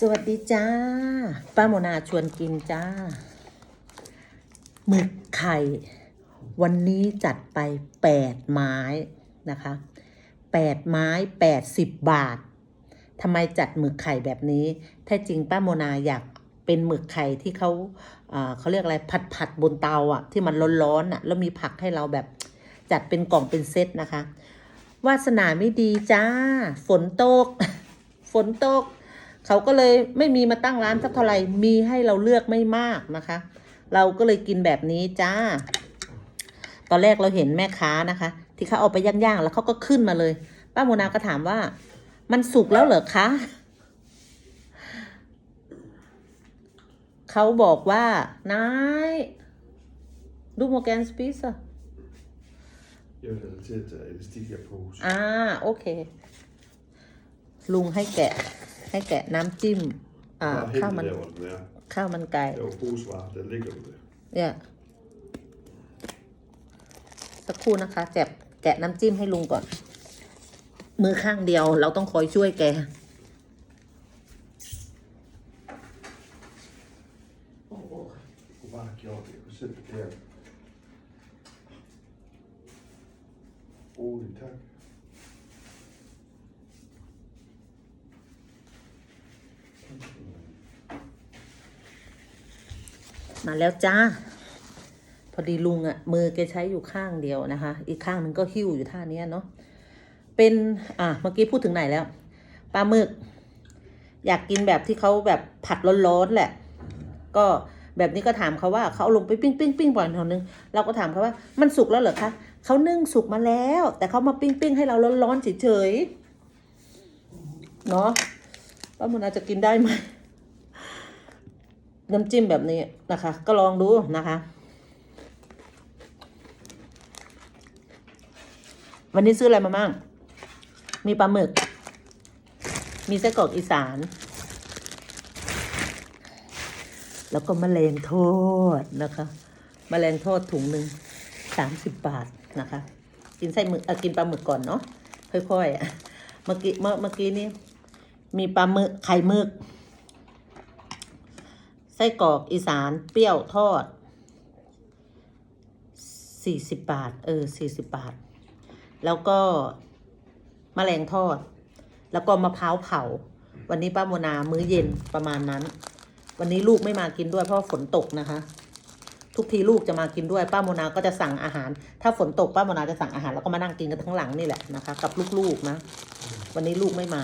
สวัสดีจ้า ป้าโมนาชวนกินจ้า หมึกไข่ วันนี้จัดไปแปดไม้นะคะแปดไม้แปดสิบบาททำไมจัดหมึกไข่แบบนี้แท้จริงป้าโมนาอยากเป็นหมึกไข่ที่เขาเขาเรียกอะไรผัดผัดๆบนเตาอะ ที่มันร้อนๆอะ แล้วมีผักให้เราแบบจัดเป็นกล่องเป็นเซตนะคะ วาสนาไม่ดีจ้า ฝนตก ฝนตก เขาก็เลยไม่มีมาตั้งร้านสักเท่าไหร่มีให้เราเลือกไม่มากนะคะ เราก็เลยกินแบบนี้จ้า ตอนแรกเราเห็นแม่ค้านะคะ ที่เขาเอาไปย่างๆแล้วเขาก็ขึ้นมาเลย ป้าโมนาก็ถามว่า มันสุกแล้วเหรอคะเขาบอกว่านายดูโมแกนสปิซอะ Jeg vil relatere til elastik af pose. อ่า โอเค ลุงให้แกะ ให้แกะน้ำจิ้ม อ่า Bare ข้าว helt มัน der, hvor den er. ข้าวมันไก่ Der er jo posevarer, der ligger du der. เนี่ย สักครู่นะคะแจบแกะน้ำจิ้มให้ลุงก่อน มือข้างเดียวเราต้องคอยช่วยแก Jeg kunne bare have gjort det. Jeg kunne sætte det der. Rolig, tak. มาแล้วจ้า พอดีลุงอะ่ะ มือแกใช้อยู่ข้างเดียวนะคะ อีกข้างหนึ่งก็หิ้วอยู่ท่าเนี้ยเนาะเป็นอะเมื่อกี้พูดถึงไหนแล้วปลาหมึก อยากกินแบบที่เขาแบบผัดร้อนๆแหละ ก็แบบนี้ก็ถามเขาว่าเขาเอาลงไปปิ้งปิ้งปิ้งบ่อยหน่อยนึงเราก็ถามเขาว่ามันสุกแล้วเหรอคะเขานึ่งสุกมาแล้ว แต่เขามาปิ้งปิ้งให้เราร้อนๆเฉยๆเนาะป้ามุนอาจจะกินได้ไหม น้ำจิ้มแบบนี้นะคะ ก็ลองดูนะคะ วันนี้ซื้ออะไรมามั่งมีปลาหมึก มีไส้กรอกอีสาน แล้วก็มแมลงทอดนะคะมแมลงทอดถุงหนึ่งสามสิบบาทนะคะ กินไส้หมึกเออกินปลาหมึกก่อนเนาะค่อยๆเมื่อกี้เมื่อเมื่อกี้นี้มีปลาหมึกไข่หมึก ไส้กรอกอีสานเปรี้ยวทอดสี่สิบบาท เออสี่สิบบาท แล้วก็มแมลงทอด แล้วก็มะพร้าวเผา วันนี้ป้าโมนามื้อเย็นประมาณนั้น วันนี้ลูกไม่มากินด้วยเพราะฝนตกนะคะ ทุกทีลูกจะมากินด้วยป้าโมนาก็จะสั่งอาหาร ถ้าฝนตกป้าโมนาจะสั่งอาหารแล้วก็มานั่งกินกันทั้งหลังนี่แหละนะคะ กับลูกๆนะ วันนี้ลูกไม่มา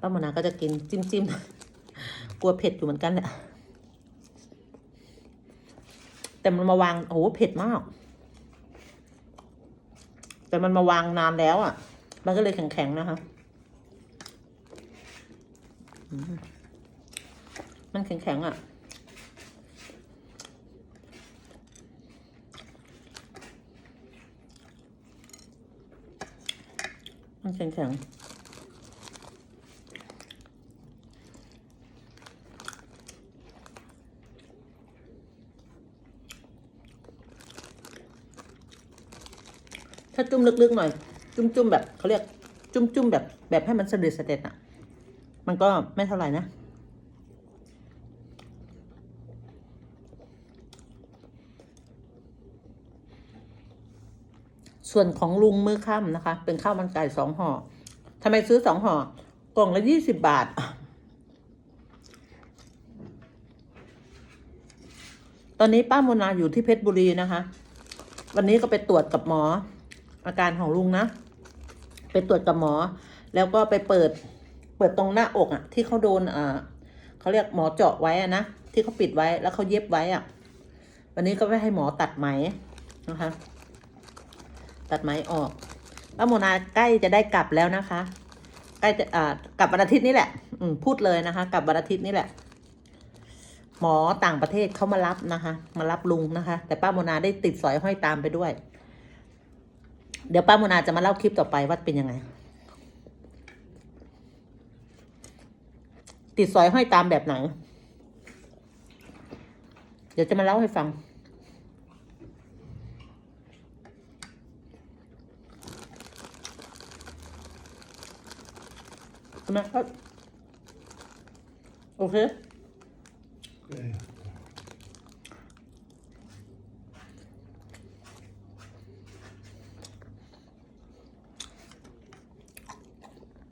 ป้าโมนาก็จะกินจิ้มจิ้มๆ กลัวเผ็ดอยู่เหมือนกันแหละแต่มันมาวางโอ้โหเผ็ดมาก แต่มันมาวางนานแล้วอะ มันก็เลยแข็งๆนะคะมมันแข็งๆอะมันแข็งๆ ถ้าจุ่มลึกๆหน่อย จุ่มๆแบบเขาเรียกจุ่มๆแบบแบบให้มันสะด็ดสะเด็ดอะ มันก็ไม่เท่าไหร่นะส่วนของลุงมื้อค่ำนะคะ เป็นข้าวมันไก่สองห่อทำไมซื้อสองห่อกล่องละยี่สิบบาท ตอนนี้ป้าโมนาอยู่ที่เพชรบุรีนะคะ วันนี้ก็ไปตรวจกับหมอ อาการของลุงนะ ไปตรวจกับหมอ แล้วก็ไปเปิด เปิดตรงหน้าอกอะ่ะ ที่เขาโดนอ่าเขาเรียกหมอเจาะไว้อะนะ ที่เขาปิดไว้แล้วเขาเย็บไว้อะ่ะ วันนี้ก็ไปให้หมอตัดไหมนะคะ ตัดไหมออกป้าโมนาใกล้จะได้กลับแล้วนะคะ ใกล้จะอ่ากลับวันอาทิตย์นี่แหละ อืมพูดเลยนะคะ กลับวันอาทิตย์นี่แหละหมอต่างประเทศเขามารับนะคะ มารับลุงนะคะ แต่ป้าโมนาได้ติดสอยห้อยตามไปด้วย เดี๋ยวป้าโมนาจะมาเล่าคลิปต่อไปว่าเป็นยังไง ติดสอยห้อยตามแบบไหน เดี๋ยวจะมาเล่าให้ฟังใช่ไหมโอเค